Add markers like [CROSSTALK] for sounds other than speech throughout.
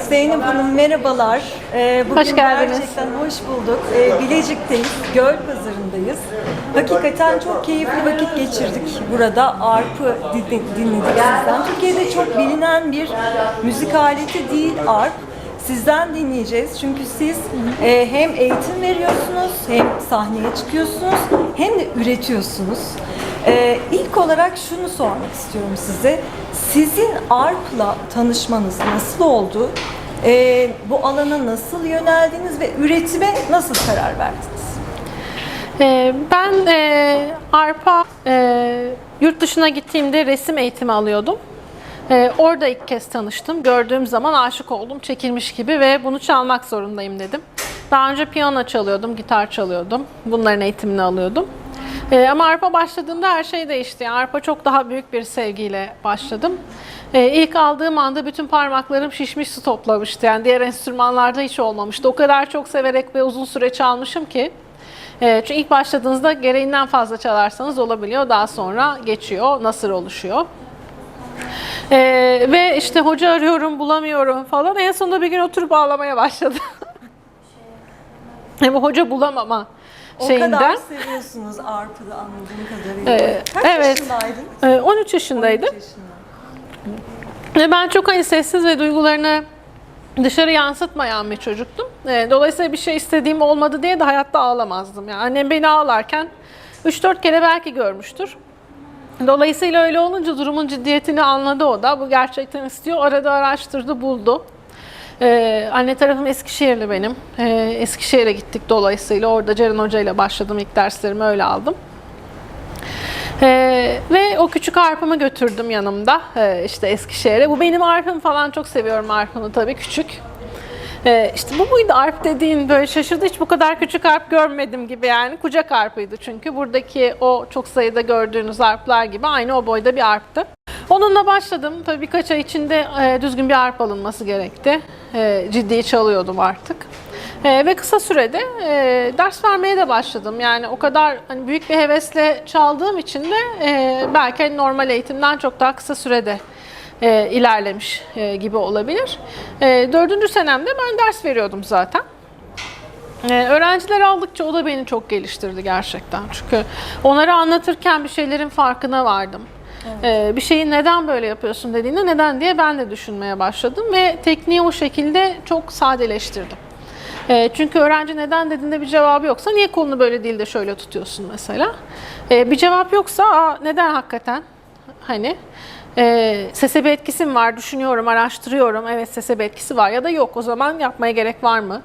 Evet Zeynep Hanım merhabalar. Ee, bugün Hoş geldiniz. gerçekten hoş bulduk. Ee, Bilecik'teyiz, Göl Pazarı'ndayız. Hakikaten çok keyifli vakit geçirdik burada. Arp'ı din- dinledik sizden. Türkiye'de çok bilinen bir müzik aleti değil arp. Sizden dinleyeceğiz çünkü siz e, hem eğitim veriyorsunuz, hem sahneye çıkıyorsunuz, hem de üretiyorsunuz. Ee, ilk olarak şunu sormak istiyorum size. Sizin ARP'la tanışmanız nasıl oldu? Ee, bu alana nasıl yöneldiniz ve üretime nasıl karar verdiniz? Ee, Ben e, ARPA e, yurt dışına gittiğimde resim eğitimi alıyordum. E, orada ilk kez tanıştım. Gördüğüm zaman aşık oldum, çekilmiş gibi ve bunu çalmak zorundayım dedim. Daha önce piyano çalıyordum, gitar çalıyordum. Bunların eğitimini alıyordum. E, ama arpa başladığımda her şey değişti. Yani arpa çok daha büyük bir sevgiyle başladım. E, ilk aldığım anda bütün parmaklarım şişmiş su toplamıştı. Yani diğer enstrümanlarda hiç olmamıştı. O kadar çok severek ve uzun süre çalmışım ki. E, çünkü ilk başladığınızda gereğinden fazla çalarsanız olabiliyor. Daha sonra geçiyor, nasır oluşuyor. E, ve işte hoca arıyorum, bulamıyorum falan. En sonunda bir gün oturup ağlamaya başladı. Bu hoca bulamama O şeyinden. kadar seviyorsunuz ARP'ı da anladığım kadarıyla. Ee, Kaç evet. yaşındaydın? E, 13 yaşındaydım. 13 yaşında. Ve ben çok hani sessiz ve duygularını dışarı yansıtmayan bir çocuktum. E, Dolayısıyla bir şey istediğim olmadı diye de hayatta ağlamazdım. Yani annem beni ağlarken 3-4 kere belki görmüştür. Dolayısıyla öyle olunca durumun ciddiyetini anladı o da. Bu gerçekten istiyor. Arada araştırdı, buldu. Ee, anne tarafım Eskişehirli benim. Ee, Eskişehir'e gittik dolayısıyla. Orada Ceren Hoca ile başladım. İlk derslerimi öyle aldım. Ee, ve o küçük arpamı götürdüm yanımda ee, işte Eskişehir'e. Bu benim arpım falan çok seviyorum arpını tabii küçük. Ee, işte bu buydu arp dediğin böyle şaşırdı hiç bu kadar küçük arp görmedim gibi yani kucak arpıydı çünkü buradaki o çok sayıda gördüğünüz arplar gibi aynı o boyda bir arptı. Onunla başladım tabii birkaç ay içinde e, düzgün bir arp alınması gerekti. E, ciddi çalıyordum artık. E, ve kısa sürede e, ders vermeye de başladım. Yani o kadar hani büyük bir hevesle çaldığım için de e, belki hani normal eğitimden çok daha kısa sürede e, ilerlemiş e, gibi olabilir. E, dördüncü senemde ben ders veriyordum zaten. Ee, öğrenciler aldıkça o da beni çok geliştirdi gerçekten. Çünkü onlara anlatırken bir şeylerin farkına vardım. Ee, bir şeyi neden böyle yapıyorsun dediğinde neden diye ben de düşünmeye başladım ve tekniği o şekilde çok sadeleştirdim. Ee, çünkü öğrenci neden dediğinde bir cevabı yoksa niye kolunu böyle değil de şöyle tutuyorsun mesela? Ee, bir cevap yoksa Aa, neden hakikaten hani e, sese bir etkisi mi var düşünüyorum araştırıyorum evet bir etkisi var ya da yok o zaman yapmaya gerek var mı?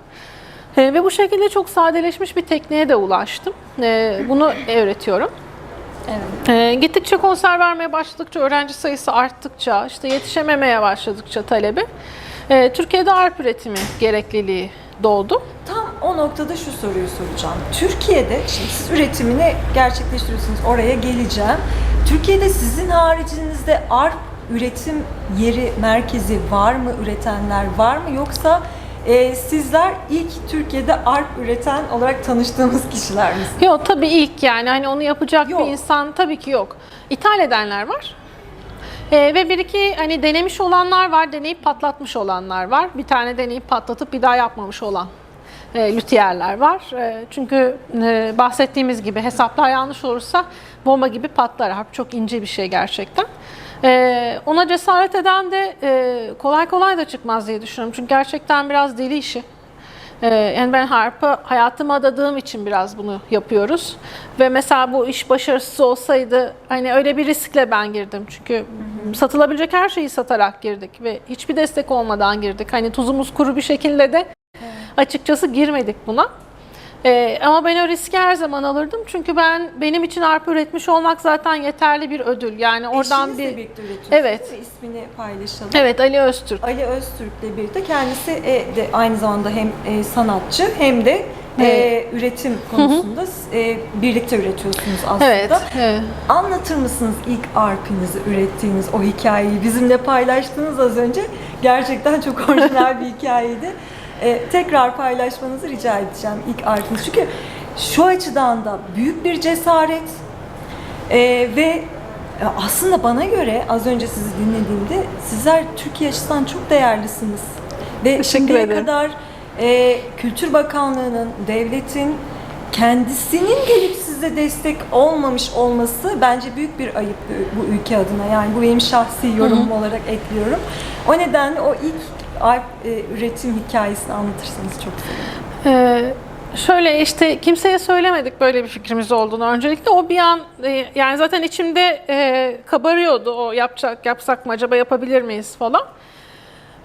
E, ve bu şekilde çok sadeleşmiş bir tekniğe de ulaştım. E, bunu öğretiyorum. Evet. E, gittikçe konser vermeye başladıkça, öğrenci sayısı arttıkça, işte yetişememeye başladıkça talebi, e, Türkiye'de arp üretimi gerekliliği doğdu. Tam o noktada şu soruyu soracağım. Türkiye'de, şimdi siz üretimini gerçekleştiriyorsunuz, oraya geleceğim. Türkiye'de sizin haricinizde ARP üretim yeri, merkezi var mı, üretenler var mı? Yoksa e, sizler ilk Türkiye'de ARP üreten olarak tanıştığımız kişiler misiniz? Yok tabii ilk yani hani onu yapacak Yok. bir insan tabii ki yok. İthal edenler var. Ee, ve bir iki hani denemiş olanlar var, deneyip patlatmış olanlar var. Bir tane deneyip patlatıp bir daha yapmamış olan e, lütiyerler var. E, çünkü e, bahsettiğimiz gibi hesaplar yanlış olursa bomba gibi patlar. Harp çok ince bir şey gerçekten. E, ona cesaret eden de e, kolay kolay da çıkmaz diye düşünüyorum. Çünkü gerçekten biraz deli işi. Ee, yani ben harpa hayatıma adadığım için biraz bunu yapıyoruz. Ve mesela bu iş başarısız olsaydı hani öyle bir riskle ben girdim. Çünkü satılabilecek her şeyi satarak girdik ve hiçbir destek olmadan girdik. Hani tuzumuz kuru bir şekilde de açıkçası girmedik buna. Ee, ama ben o riski her zaman alırdım. Çünkü ben benim için arpa üretmiş olmak zaten yeterli bir ödül. Yani oradan Eşinizle bir birlikte üretiyorsunuz Evet. ve ismini paylaşalım. Evet Ali Öztürk. Ali Öztürk'le birlikte kendisi e, de aynı zamanda hem e, sanatçı hem de e, üretim konusunda e, birlikte üretiyorsunuz aslında. Evet. evet. Anlatır mısınız ilk arpinizi ürettiğiniz o hikayeyi bizimle paylaştınız az önce. Gerçekten çok orijinal bir hikayeydi. E, tekrar paylaşmanızı rica edeceğim ilk arpiniz. Çünkü şu açıdan da büyük bir cesaret e, ve aslında bana göre az önce sizi dinlediğimde sizler Türkiye açısından çok değerlisiniz. Ve Teşekkür şimdiye ederim. kadar e, Kültür Bakanlığı'nın, devletin kendisinin gelip size destek olmamış olması bence büyük bir ayıp bu- bu ülke adına. Yani bu benim şahsi yorumum olarak ekliyorum. O nedenle o ilk arp e, üretim hikayesini anlatırsanız çok sevinirim. Ee, şöyle işte kimseye söylemedik böyle bir fikrimiz olduğunu öncelikle. O bir an e, yani zaten içimde e, kabarıyordu o yapacak yapsak mı acaba yapabilir miyiz falan.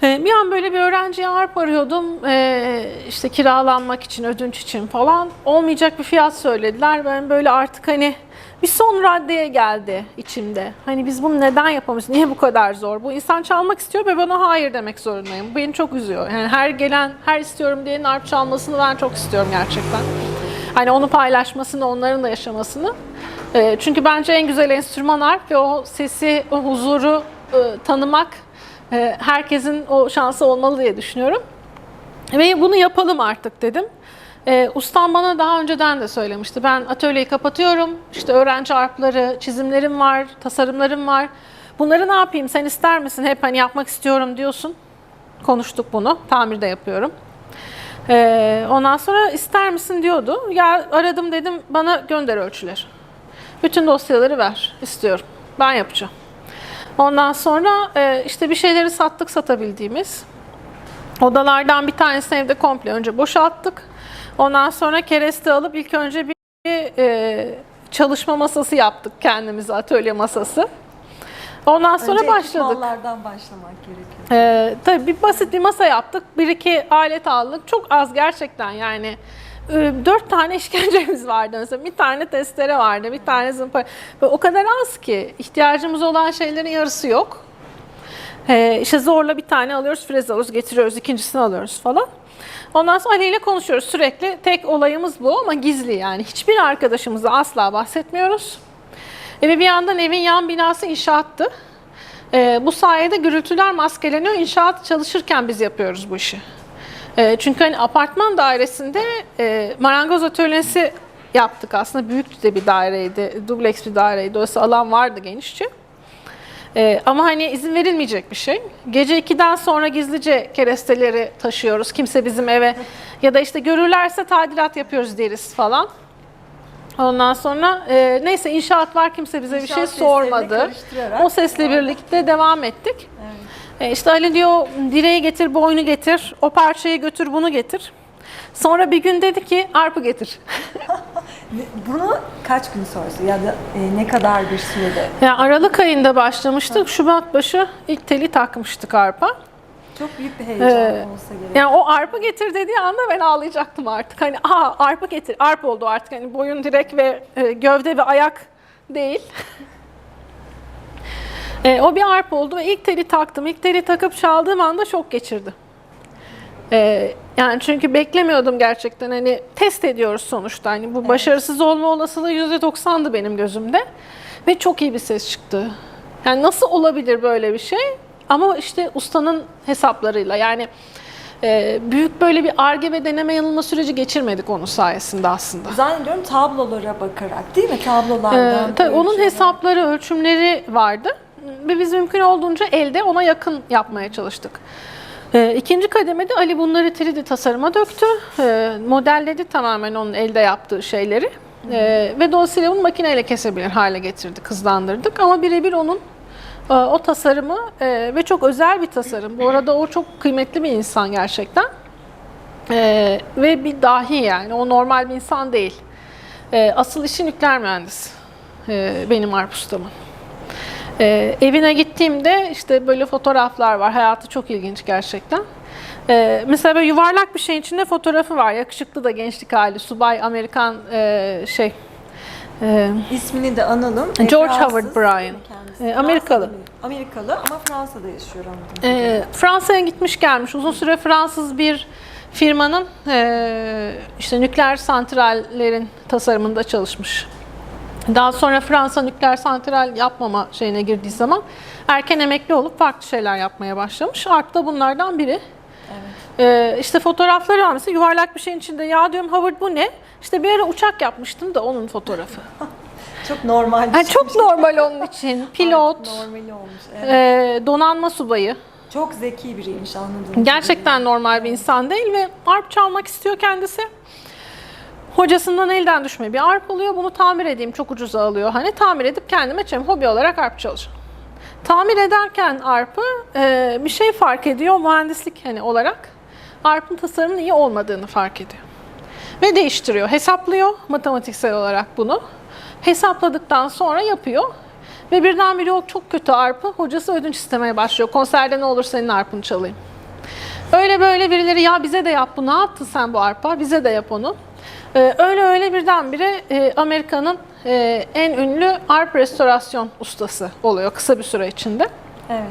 E, bir an böyle bir öğrenciye arp arıyordum e, işte kiralanmak için ödünç için falan olmayacak bir fiyat söylediler. Ben böyle artık hani bir son raddeye geldi içimde. Hani biz bunu neden yapamıyoruz? Niye bu kadar zor? Bu insan çalmak istiyor ve bana hayır demek zorundayım. Bu beni çok üzüyor. Yani her gelen, her istiyorum diyenin arp çalmasını ben çok istiyorum gerçekten. Hani onu paylaşmasını, onların da yaşamasını. E, çünkü bence en güzel enstrüman arp ve o sesi, o huzuru e, tanımak herkesin o şansı olmalı diye düşünüyorum. Ve bunu yapalım artık dedim. Ee, ustam bana daha önceden de söylemişti. Ben atölyeyi kapatıyorum. İşte öğrenci arpları, çizimlerim var, tasarımlarım var. Bunları ne yapayım? Sen ister misin? Hep hani yapmak istiyorum diyorsun. Konuştuk bunu. Tamir de yapıyorum. Ee, ondan sonra ister misin diyordu. Ya aradım dedim bana gönder ölçüler. Bütün dosyaları ver. istiyorum. Ben yapacağım. Ondan sonra e, işte bir şeyleri sattık satabildiğimiz. Odalardan bir tanesini evde komple önce boşalttık. Ondan sonra kereste alıp ilk önce bir e, çalışma masası yaptık kendimize, atölye masası. Ondan sonra Önce başladık. ekipmanlardan başlamak gerekiyor. Ee, tabii bir basit bir masa yaptık. Bir iki alet aldık. Çok az gerçekten yani. Ee, Dört tane [LAUGHS] işkencemiz vardı mesela. Bir tane testere vardı, bir tane zımpara. Ve o kadar az ki ihtiyacımız olan şeylerin yarısı yok. Ee, işte zorla bir tane alıyoruz, freze alıyoruz, getiriyoruz, ikincisini alıyoruz falan. Ondan sonra Ali ile konuşuyoruz sürekli. Tek olayımız bu ama gizli yani. Hiçbir arkadaşımıza asla bahsetmiyoruz. E, Ve bir yandan evin yan binası inşaattı. Ee, bu sayede gürültüler maskeleniyor. İnşaat çalışırken biz yapıyoruz bu işi. Ee, çünkü hani apartman dairesinde e, marangoz atölyesi yaptık aslında. Büyük de bir daireydi. Dubleks bir daireydi. Dolayısıyla alan vardı genişçe. Ee, ama hani izin verilmeyecek bir şey. Gece 2'den sonra gizlice keresteleri taşıyoruz. Kimse bizim eve ya da işte görürlerse tadilat yapıyoruz deriz falan. Ondan sonra e, neyse inşaat var kimse bize bir İnşaat şey sormadı. O sesle birlikte devam ettik. E, işte Ali diyor direği getir, boynu getir, o parçayı götür, bunu getir. Sonra bir gün dedi ki arpı getir. [LAUGHS] Bunu kaç gün sonrası ya da e, ne kadar bir sürede? Yani Aralık ayında başlamıştık. Şubat başı ilk teli takmıştık arpa. Çok büyük bir heyecan Ee, olsa gerek. Yani o arpa getir dediği anda ben ağlayacaktım artık. Hani aha arpa getir, arpa oldu artık. Hani boyun direk ve e, gövde ve ayak değil. [LAUGHS] E, o bir arpa oldu ve ilk teli taktım. İlk teli takıp çaldığım anda şok geçirdi. E, yani çünkü beklemiyordum gerçekten. Hani test ediyoruz sonuçta. Hani bu başarısız olma olasılığı %90'dı benim gözümde. Ve çok iyi bir ses çıktı. Yani nasıl olabilir böyle bir şey? Ama işte ustanın hesaplarıyla yani e, büyük böyle bir arge ve deneme yanılma süreci geçirmedik onun sayesinde aslında. Zannediyorum tablolara bakarak değil mi? Ee, Tablolardan. tabii onun hesapları, ölçümleri vardı ve biz mümkün olduğunca elde ona yakın yapmaya çalıştık. Ee, ikinci kademede Ali bunları 3D tasarıma döktü. Ee, modelledi tamamen onun elde yaptığı şeyleri. Ee, ve dolayısıyla bunu makineyle kesebilir hale getirdik, hızlandırdık. Ama birebir onun e, o tasarımı e, ve çok özel bir tasarım. Bu arada o çok kıymetli bir insan gerçekten. Ee, ve bir dahi yani. O normal bir insan değil. Ee, asıl işi nükleer mühendis. Ee, benim Arp ustamın. Ee, evine gittiğimde işte böyle fotoğraflar var. Hayatı çok ilginç gerçekten. Ee, mesela böyle yuvarlak bir şeyin içinde fotoğrafı var. Yakışıklı da gençlik hali. Subay Amerikan e, şey e, İsmini de analım. George Fransız Howard Bryan. E, Amerikalı. Amerikalı ama Fransa'da yaşıyor E, Fransa'ya gitmiş gelmiş. Uzun süre Fransız bir firmanın e, işte nükleer santrallerin tasarımında çalışmış. Daha sonra Fransa nükleer santral yapmama şeyine girdiği zaman erken emekli olup farklı şeyler yapmaya başlamış. Arp da bunlardan biri. Ee, işte fotoğrafları var mesela yuvarlak bir şeyin içinde. Ya diyorum Howard bu ne? İşte bir ara uçak yapmıştım da onun fotoğrafı. [LAUGHS] Çok normal Yani şey. çok normal onun için. Pilot, Normali olmuş. Evet. ee, donanma subayı. Çok zeki biriymiş anladığım Gerçekten normal bir insan değil ve arp çalmak istiyor kendisi. Hocasından elden düşme bir arp alıyor. Bunu tamir edeyim çok ucuza alıyor. Hani tamir edip kendime çem hobi olarak arp çalacağım. Tamir ederken arpı e, bir şey fark ediyor mühendislik hani olarak. Arpın tasarımının iyi olmadığını fark ediyor. Ve değiştiriyor. Hesaplıyor matematiksel olarak bunu. Hesapladıktan sonra yapıyor. Ve birdenbire o çok kötü arpı hocası ödünç istemeye başlıyor. Konserde ne olur senin arpını çalayım. Öyle böyle birileri ya bize de yap bu ne yaptın sen bu arpa bize de yap onu. Ee, öyle öyle birdenbire e, Amerika'nın e, en ünlü arp restorasyon ustası oluyor kısa bir süre içinde. Evet.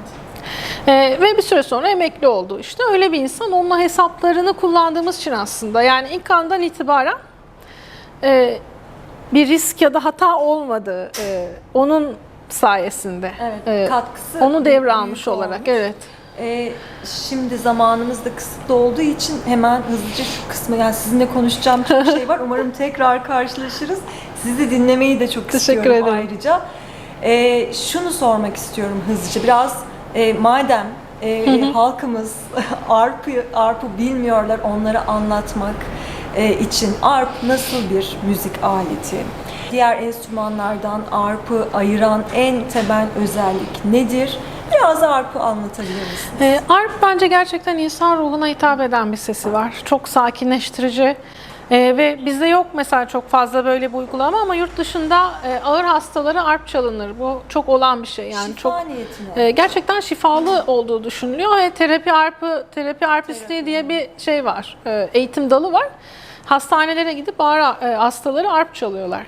Ee, ve bir süre sonra emekli oldu işte. Öyle bir insan onunla hesaplarını kullandığımız için aslında yani ilk andan itibaren e, bir risk ya da hata olmadı e, onun sayesinde. Evet, E, katkısı onu büyük devralmış olmuş. olarak evet. Ee, şimdi zamanımız da kısıtlı olduğu için hemen hızlıca şu kısmı yani sizinle konuşacağım çok şey var. Umarım tekrar karşılaşırız. Sizi dinlemeyi de çok Teşekkür istiyorum ederim. ayrıca. Ee, şunu sormak istiyorum hızlıca. Biraz e, madem e, halkımız [LAUGHS] arpı arpı bilmiyorlar onları anlatmak e, için arp nasıl bir müzik aleti? Diğer enstrümanlardan arpı ayıran en temel özellik nedir? Biraz arpı anlatabilir misiniz? Ee, arp bence gerçekten insan ruhuna hitap eden bir sesi var. Çok sakinleştirici. Ee, ve bizde yok mesela çok fazla böyle bir uygulama ama yurt dışında e, ağır hastalara arp çalınır. Bu çok olan bir şey yani Şifa çok niyetine. e, gerçekten şifalı olduğu düşünülüyor. Ve terapi arpı, terapi arpistliği diye bir şey var. E, eğitim dalı var. Hastanelere gidip ağır e, hastaları arp çalıyorlar.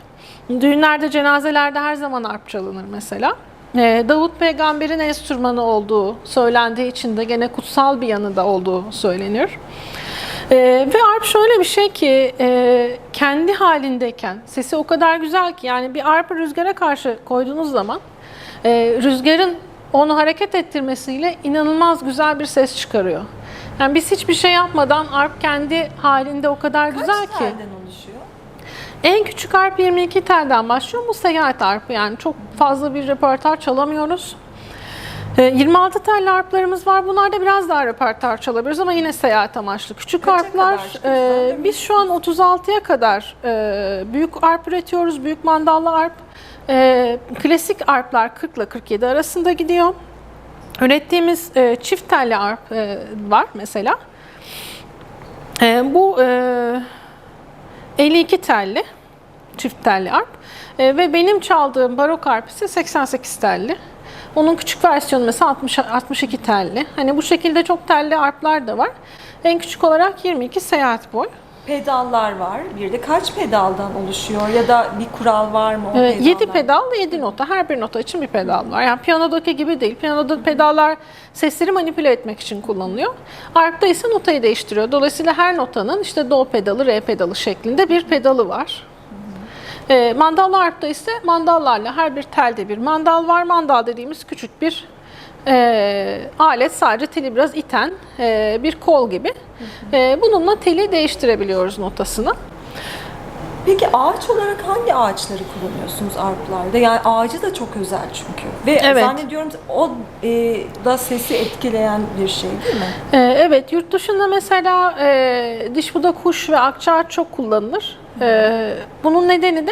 Düğünlerde, cenazelerde her zaman arp çalınır mesela. E, Davut peygamberin enstrümanı olduğu söylendiği için de gene kutsal bir yanı da olduğu söyleniyor. E, ve arp şöyle bir şey ki e, kendi halindeyken sesi o kadar güzel ki yani bir arpı rüzgara karşı koyduğunuz zaman e, rüzgarın onu hareket ettirmesiyle inanılmaz güzel bir ses çıkarıyor. Yani biz hiçbir şey yapmadan arp kendi halinde o kadar güzel Kaç ki. telden oluşuyor? En küçük harp 22 telden başlıyor. Bu seyahat harpı yani çok fazla bir repertuar çalamıyoruz. Ee, 26 telli harplarımız var. Bunlarda biraz daha repertuar çalabiliriz ama yine seyahat amaçlı. Küçük Kaça kadar? İşte e, biz şu an 36'ya kadar e, büyük harp üretiyoruz. Büyük mandallı harp. E, klasik harplar 40 ile 47 arasında gidiyor. Ürettiğimiz e, çift telli harp e, var mesela. E, bu e, 52 telli, çift telli arp. E, ve benim çaldığım barok arp ise 88 telli. Onun küçük versiyonu mesela 60, 62 telli. Hani bu şekilde çok telli arplar da var. En küçük olarak 22 seyahat boy. Pedallar var. Bir de kaç pedaldan oluşuyor ya da bir kural var mı o Evet, pedallar? 7 pedal, 7 nota. Her bir nota için bir pedal var. Yani piyanodaki gibi değil. Piyanoda pedallar sesleri manipüle etmek için kullanılıyor. Arp'ta ise notayı değiştiriyor. Dolayısıyla her notanın işte do pedalı, re pedalı şeklinde bir pedalı var. E, mandallı arpta ise mandallarla her bir telde bir mandal var. Mandal dediğimiz küçük bir e, alet sadece teli biraz iten e, bir kol gibi. E, bununla teli değiştirebiliyoruz notasını. Peki ağaç olarak hangi ağaçları kullanıyorsunuz arplarda? Yani ağacı da çok özel çünkü. Ve Evet. zannediyorum o e, da sesi etkileyen bir şey değil mi? Ee, Evet, yurt dışında mesela e, diş buda kuş ve akçaağaç çok kullanılır. Ee, bunun nedeni de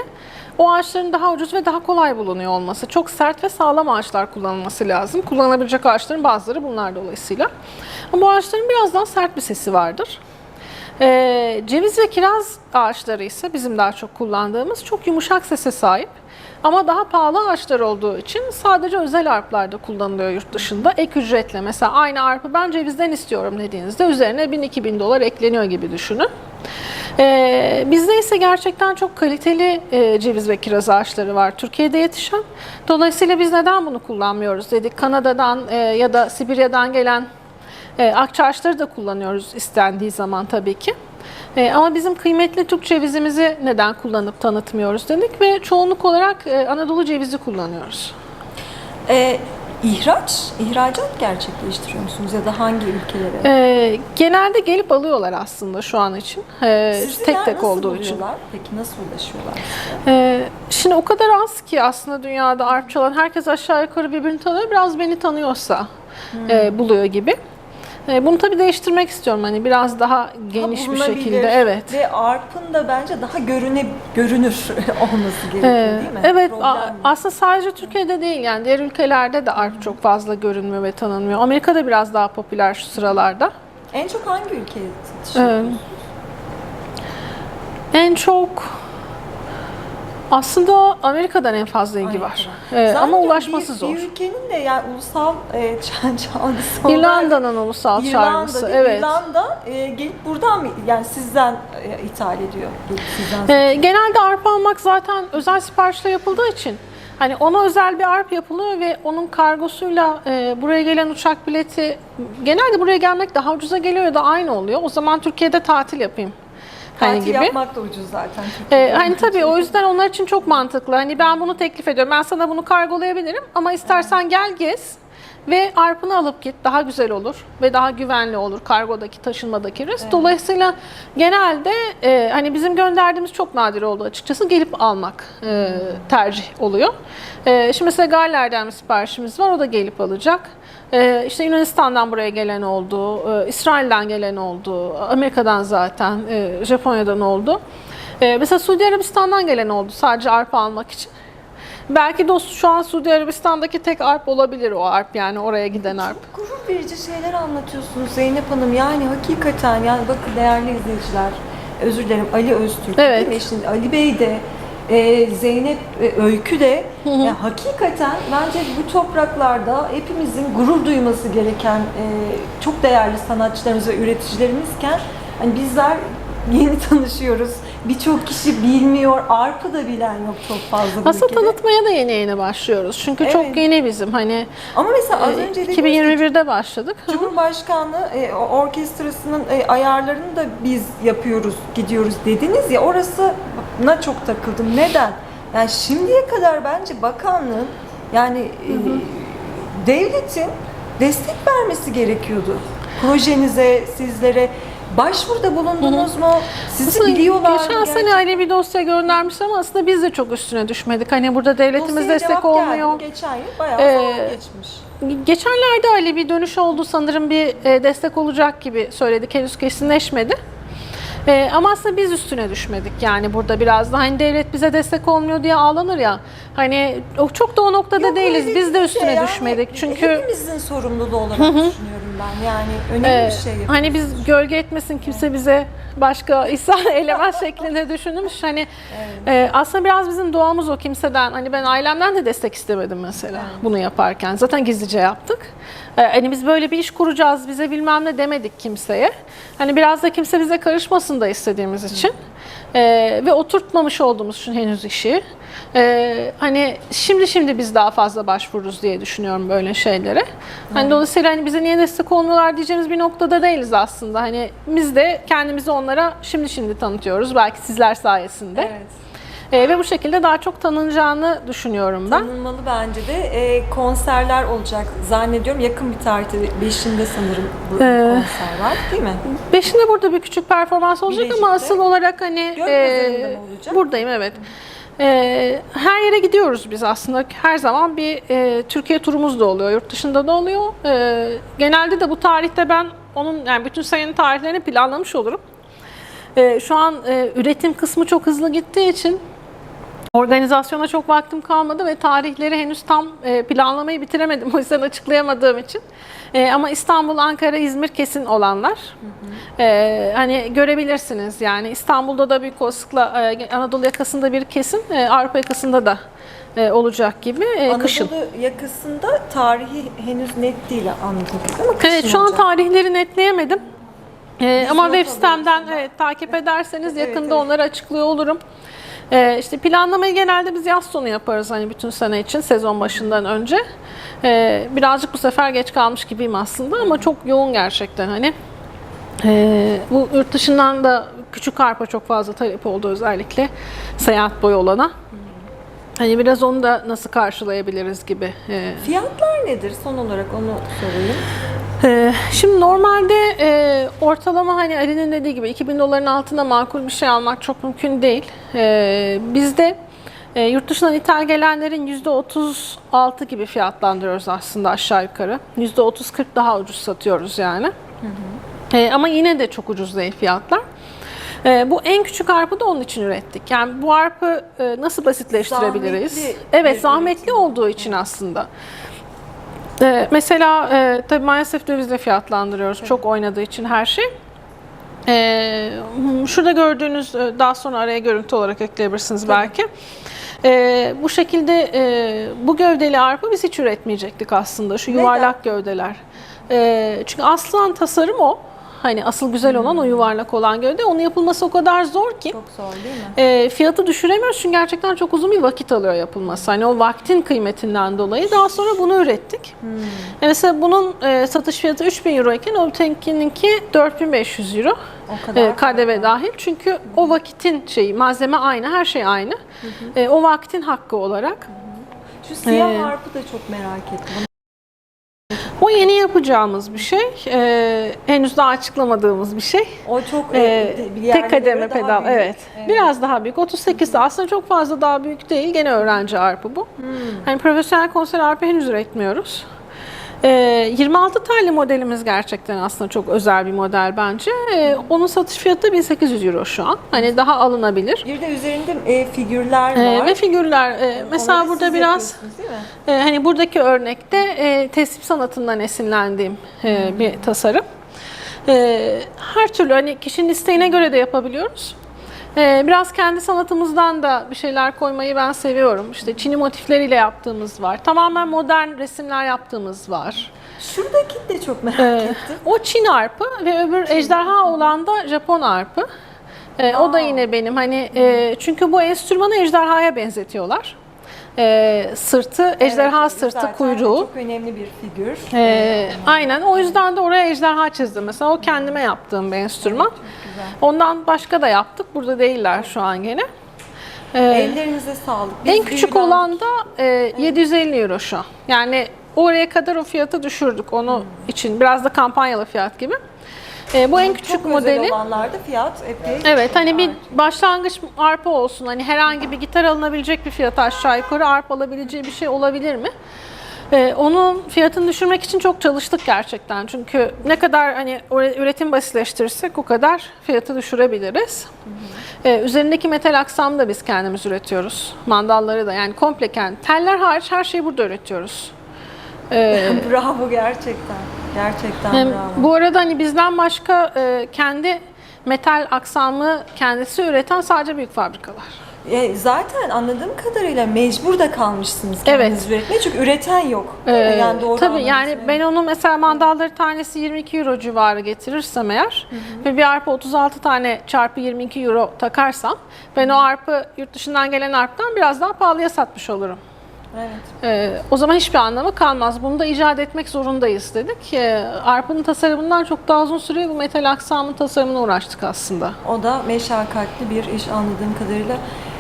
o ağaçların daha ucuz ve daha kolay bulunuyor olması. Çok sert ve sağlam ağaçlar kullanılması lazım. Kullanabilecek ağaçların bazıları bunlar dolayısıyla. Bu ağaçların biraz daha sert bir sesi vardır. Ee, ceviz ve kiraz ağaçları ise bizim daha çok kullandığımız çok yumuşak sese sahip. Ama daha pahalı ağaçlar olduğu için sadece özel arplarda kullanılıyor yurt dışında. Ek ücretle mesela aynı arpı ben cevizden istiyorum dediğinizde üzerine 1000-2000 dolar ekleniyor gibi düşünün. Ee, bizde ise gerçekten çok kaliteli e, ceviz ve kiraz ağaçları var Türkiye'de yetişen. Dolayısıyla biz neden bunu kullanmıyoruz dedik. Kanada'dan e, ya da Sibirya'dan gelen e, akçaağaçları da kullanıyoruz istendiği zaman tabii ki. E, ama bizim kıymetli Türk cevizimizi neden kullanıp tanıtmıyoruz dedik ve çoğunluk olarak e, Anadolu cevizi kullanıyoruz. E, ihraç, ihracat gerçekleştiriyor musunuz ya da hangi ülkelere? E, genelde gelip alıyorlar aslında şu an için. E, Sizler tek tek nasıl olduğu için. Peki nasıl ulaşıyorlar? Ee, şimdi o kadar az ki aslında dünyada arp çalan herkes aşağı yukarı birbirini tanıyor. Biraz beni tanıyorsa e, buluyor gibi. E, bunu tabii değiştirmek istiyorum hani biraz daha geniş bir bulunabilir. şekilde. Evet. Ve arpın da bence daha görüne, görünür [LAUGHS] olması gerekiyor Ee, değil mi? Evet, Problem a- aslında sadece Türkiye'de değil yani diğer ülkelerde de arp çok fazla görünmüyor ve tanınmıyor. Amerika'da biraz daha popüler şu sıralarda. En çok hangi ülkeye Ee, en çok aslında Amerika'dan en fazla ilgi var. Ee, ama ulaşması bir, zor. Bir ülkenin de yani ulusal e, [LAUGHS] çalgısı olarak- İrlanda'nın ulusal değil mi? Evet. İrlanda e, gelip buradan mı yani sizden e, ithal ediyor? Sizden Ee, genelde arp almak zaten özel siparişle yapıldığı için hani ona özel bir arp yapılıyor ve onun kargosuyla e, buraya gelen uçak bileti genelde buraya gelmek daha ucuza geliyor ya da aynı oluyor. O zaman Türkiye'de tatil yapayım. Hani gibi. yapmak da ucuz zaten. Ee, hani tabii o yüzden onlar için çok mantıklı. Hani ben bunu teklif ediyorum. Ben sana bunu kargolayabilirim ama istersen gel gez ve arpını alıp git. Daha güzel olur ve daha güvenli olur kargodaki taşınmadaki risk. Dolayısıyla genelde e, hani bizim gönderdiğimiz çok nadir oldu açıkçası. Gelip almak e, tercih oluyor. E, şimdi mesela Galler'den bir siparişimiz var. O da gelip alacak. E, işte Yunanistan'dan buraya gelen oldu, e, İsrail'den gelen oldu, Amerika'dan zaten, e, Japonya'dan oldu. Ee, mesela Suudi Arabistan'dan gelen oldu sadece arpa almak için. Belki de şu an Suudi Arabistan'daki tek arp olabilir o arp yani oraya giden arp. Gurur verici şeyler anlatıyorsunuz Zeynep Hanım. Yani hakikaten yani bakın değerli izleyiciler, özür dilerim Ali Öztürk Evet. değil mi? Şimdi Ali Bey de e, Zeynep e, Öykü de yani hakikaten bence bu topraklarda hepimizin gurur duyması gereken e, çok değerli sanatçılarımız ve üreticilerimizken hani bizler yeni [LAUGHS] tanışıyoruz. Birçok kişi bilmiyor. Arpa da bilen yok çok fazla bu Aslında ülkede. tanıtmaya da yeni yeni başlıyoruz. Çünkü çok Evet. yeni bizim hani Ama mesela az e, önce dediğiniz gibi 2021'de başladık. Cumhurbaşkanlığı e, o- orkestrasının e, ayarlarını da biz yapıyoruz, gidiyoruz dediniz ya orasına çok takıldım. Neden? Yani şimdiye kadar bence bakanlığın yani e, devletin destek vermesi gerekiyordu. Projenize, sizlere başvuruda bulundunuz mu? Sizi Aslında biliyorlar mı Geçen sene gerçekten? Bir dosya göndermiş ama aslında biz de çok üstüne düşmedik. Hani burada devletimiz Dosyaya destek cevap olmuyor. Geldi. Geçen yıl bayağı Ee, zaman geçmiş. Geçenlerde Ali bir dönüş oldu sanırım bir e, destek olacak gibi söyledik. Henüz kesinleşmedi. E, ama aslında biz üstüne düşmedik. Yani burada biraz da hani devlet bize destek olmuyor diye ağlanır ya. Hani o çok da o noktada Yok, değiliz. öyle Biz de üstüne yani düşmedik. Çünkü hepimizin sorumluluğu olarak düşünüyorum ben. Yani önemli bir şey yapıyoruz. hani biz gölge etmesin kimse bize başka [LAUGHS] ihsan eylemez şeklinde düşünülmüş. Hani e, aslında biraz bizim doğamız o kimseden. Hani ben ailemden de destek istemedim mesela bunu yaparken. Zaten gizlice yaptık. E, hani biz böyle bir iş kuracağız bize bilmem ne demedik kimseye. Hani biraz da kimse bize karışmasın da istediğimiz için. E, ve oturtmamış olduğumuz için henüz işi. E, hani şimdi şimdi biz daha fazla başvururuz diye düşünüyorum böyle şeylere. Hani dolayısıyla hani bize niye destek olmuyorlar diyeceğimiz bir noktada değiliz aslında. Hani biz de kendimizi onlara şimdi şimdi tanıtıyoruz. Belki sizler sayesinde. Evet. E, ve bu şekilde daha çok tanınacağını düşünüyorum ben. Tanınmalı bence de. E, konserler olacak zannediyorum. Yakın bir tarihte, 5'inde sanırım bu Ee, konser var değil mi? Beşinde burada bir küçük performans olacak ama Bilecik'te. asıl olarak hani e, buradayım evet. E, her yere gidiyoruz biz aslında. Her zaman bir e, Türkiye turumuz da oluyor, yurt dışında da oluyor. E, genelde de bu tarihte ben onun yani bütün senenin tarihlerini planlamış olurum. E, şu an e, üretim kısmı çok hızlı gittiği için Organizasyona çok vaktim kalmadı ve tarihleri henüz tam e, planlamayı bitiremedim. [LAUGHS] O yüzden açıklayamadığım için. E, ama İstanbul, Ankara, İzmir kesin olanlar. E, hani görebilirsiniz. Yani İstanbul'da da büyük olasılıkla Anadolu yakasında bir kesin, Avrupa yakasında da olacak gibi Anadolu kışın. yakasında tarihi henüz net değil anladığım ama Evet şu an olacak. tarihleri netleyemedim. Ee, ama web sitemden evet, takip ederseniz Evet, yakında evet. onları açıklıyor olurum. Ee, işte planlamayı genelde biz yaz sonu yaparız hani bütün sene için sezon başından önce. Ee, birazcık bu sefer geç kalmış gibiyim aslında ama çok yoğun gerçekten hani. Ee, bu yurt dışından da küçük arpa çok fazla talep oldu özellikle seyahat boyu olana. Hani biraz onu da nasıl karşılayabiliriz gibi e, Fiyatlar nedir? Son olarak onu sorayım. Ee, Şimdi normalde e, ortalama hani Ali'nin dediği gibi 2000 doların altında makul bir şey almak çok mümkün değil. Ee, bizde E, yurt dışından ithal gelenlerin %36 gibi fiyatlandırıyoruz aslında aşağı yukarı. %30-40 daha ucuz satıyoruz yani. E, ama yine de çok ucuz değil fiyatlar. E, bu en küçük arpı da onun için ürettik. Yani bu arpı e, nasıl basitleştirebiliriz? Zahmetli evet, zahmetli üretim. olduğu için aslında. E, mesela e, tabii maalesef dövizle fiyatlandırıyoruz. Çok oynadığı için her şey. E, şurada gördüğünüz e, daha sonra araya görüntü olarak ekleyebilirsiniz belki. E, bu şekilde e, bu gövdeli arpa biz hiç üretmeyecektik aslında. Şu Neden? yuvarlak gövdeler. E, çünkü aslan tasarım o. Hani asıl güzel olan o yuvarlak olan gövde. Onun yapılması o kadar zor ki. Çok zor değil mi? E, fiyatı düşüremiyoruz çünkü gerçekten çok uzun bir vakit alıyor yapılması. Hani o vaktin kıymetinden dolayı. Daha sonra bunu ürettik. E, mesela bunun e, satış fiyatı 3000 euro iken Obtenki'ninki 4500 euro. O kadar E, KDV dahil. Çünkü o vakitin şeyi, malzeme aynı, her şey aynı. E, o vaktin hakkı olarak. Şu siyah Ee, harpı da çok merak ettim. O yeni yapacağımız bir şey. E, henüz daha açıklamadığımız bir şey. O çok Ee, e, bir tek kademe pedal büyük. evet. Biraz daha büyük. 38 de aslında çok fazla daha büyük değil. Gene öğrenci arpı bu. Hmm. Hani profesyonel konser arpı henüz üretmiyoruz. Ee, 26 tane modelimiz gerçekten aslında çok özel bir model bence. Ee, onun satış fiyatı 1800 euro şu an. Hani daha alınabilir. Bir de üzerinde e, figürler Ee, var. ve figürler. e, mesela Onları burada biraz e, hani buradaki örnekte e, teslim sanatından esinlendiğim e, bir tasarım. E, her türlü hani kişinin isteğine göre de yapabiliyoruz. E, biraz kendi sanatımızdan da bir şeyler koymayı ben seviyorum. İşte Çin'i motifleriyle yaptığımız var. Tamamen modern resimler yaptığımız var. Şuradaki de çok merak E, ettim. o Çin arpı ve öbür ejderha olan da Japon arpı. E, o da yine benim hani e, çünkü bu enstrümanı ejderhaya benzetiyorlar. E, sırtı ejderha Evet, sırtı zaten kuyruğu. Çok önemli bir figür. Ee, aynen o yüzden de oraya ejderha çizdim. Mesela o kendime yaptığım bir enstrüman. Ondan başka da yaptık. Burada değiller şu an gene. Ee, Ellerinize sağlık. Biz en küçük büyülendik. olan da e, 750 euro şu an. Yani oraya kadar o fiyatı düşürdük onu için. Biraz da kampanyalı fiyat gibi. Ee, bu en küçük çok modeli. özel olanlarda fiyat epey. Evet hani bir başlangıç arpa olsun. Hani herhangi bir gitar alınabilecek bir fiyata aşağı yukarı arpa alabileceği bir şey olabilir mi? Ee, onun fiyatını düşürmek için çok çalıştık gerçekten. Çünkü ne kadar hani üre- üretim basitleştirirsek o kadar fiyatı düşürebiliriz. Ee, üzerindeki metal aksamı da biz kendimiz üretiyoruz. Mandalları da yani komple kendi. Teller hariç her şeyi burada üretiyoruz. Ee, [LAUGHS] bravo gerçekten. Gerçekten hem bravo. bu arada hani bizden başka e, kendi metal aksamı kendisi üreten sadece büyük fabrikalar. E, zaten anladığım kadarıyla mecbur da kalmışsınız kendiniz Evet. üretmeye çünkü üreten yok. Ee, yani doğru tabii yani seni. ben onu mesela mandalları tanesi 22 euro civarı getirirsem eğer ve bir arpa 36 tane çarpı 22 euro takarsam ben o arpı yurt dışından gelen arptan biraz daha pahalıya satmış olurum. Evet. Ee, o zaman hiçbir anlamı kalmaz. Bunu da icat etmek zorundayız dedik. Ee, arpanın tasarımından çok daha uzun süre bu metal aksamın tasarımına uğraştık aslında. O da meşakkatli bir iş anladığım kadarıyla.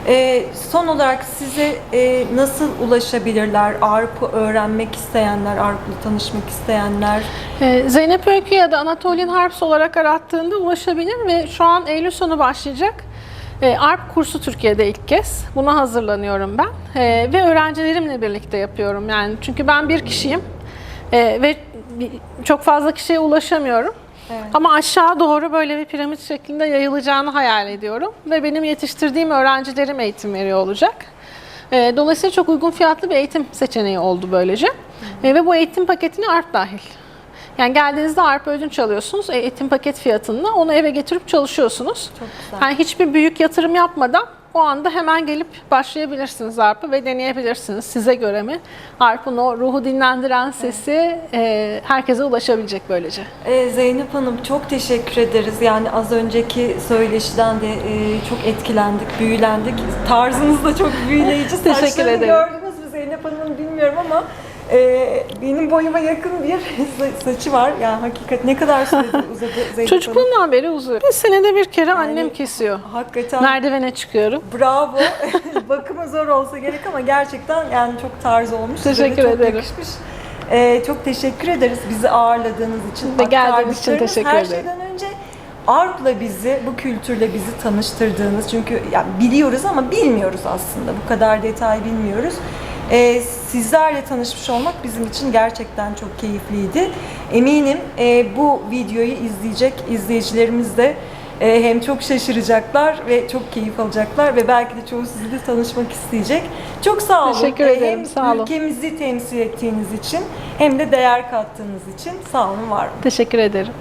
E, son olarak size e, nasıl ulaşabilirler? Arp'ı öğrenmek isteyenler, Arp'la tanışmak isteyenler. Ee, Zeynep Öykü ya da Anatolian Harps olarak arattığında ulaşabilir ve şu an Eylül sonu başlayacak. Ee, ARP kursu Türkiye'de ilk kez. Buna hazırlanıyorum ben. Ee, ve öğrencilerimle birlikte yapıyorum. Yani çünkü ben bir kişiyim Ee, ve çok fazla kişiye ulaşamıyorum. Evet. Ama aşağı doğru böyle bir piramit şeklinde yayılacağını hayal ediyorum. Ve benim yetiştirdiğim öğrencilerim eğitim veriyor olacak. Dolayısıyla çok uygun fiyatlı bir eğitim seçeneği oldu böylece. Ee, Ve bu eğitim paketine ARP dahil. Yani geldiğinizde ARP ödünç alıyorsunuz eğitim paket fiyatında. Onu eve getirip çalışıyorsunuz. Çok güzel. Yani hiçbir büyük yatırım yapmadan o anda hemen gelip başlayabilirsiniz ARP'ı ve deneyebilirsiniz. Size göre mi? ARP'ın o ruhu dinlendiren sesi e, herkese ulaşabilecek böylece. Ee, Zeynep Hanım çok teşekkür ederiz. Yani az önceki söyleşiden de e, çok etkilendik, büyülendik. Tarzınız da çok büyüleyici. [LAUGHS] Teşekkür Saçlarını ederim. gördünüz mü Zeynep Hanım'ın bilmiyorum ama e, benim boyuma yakın bir [LAUGHS] sa- saçı var. Yani hakikat ne kadar süredir [LAUGHS] uzadı Zeynep beri uzuyor. Bir senede bir kere annem kesiyor. Hakikaten Merdivene çıkıyorum. bravo. [LAUGHS] Bakımı zor olsa gerek ama gerçekten yani çok tarz olmuş. Teşekkür çok ederim. yakışmış. Ee, çok teşekkür ederiz bizi ağırladığınız için. Ve geldiğiniz için teşekkür Her ederim. şeyden önce ARP'la bizi, bu kültürle bizi tanıştırdığınız, çünkü yani biliyoruz ama bilmiyoruz aslında, bu kadar detay bilmiyoruz. Ee, sizlerle tanışmış olmak bizim için gerçekten çok keyifliydi. Eminim e, bu videoyu izleyecek izleyicilerimiz de e, hem çok şaşıracaklar ve çok keyif alacaklar ve belki de çoğu sizi de tanışmak isteyecek. Çok sağ olun. Teşekkür E, ederim, Hem sağ olun. ülkemizi temsil ettiğiniz için hem de değer kattığınız için sağ olun, var olun. Teşekkür ederim.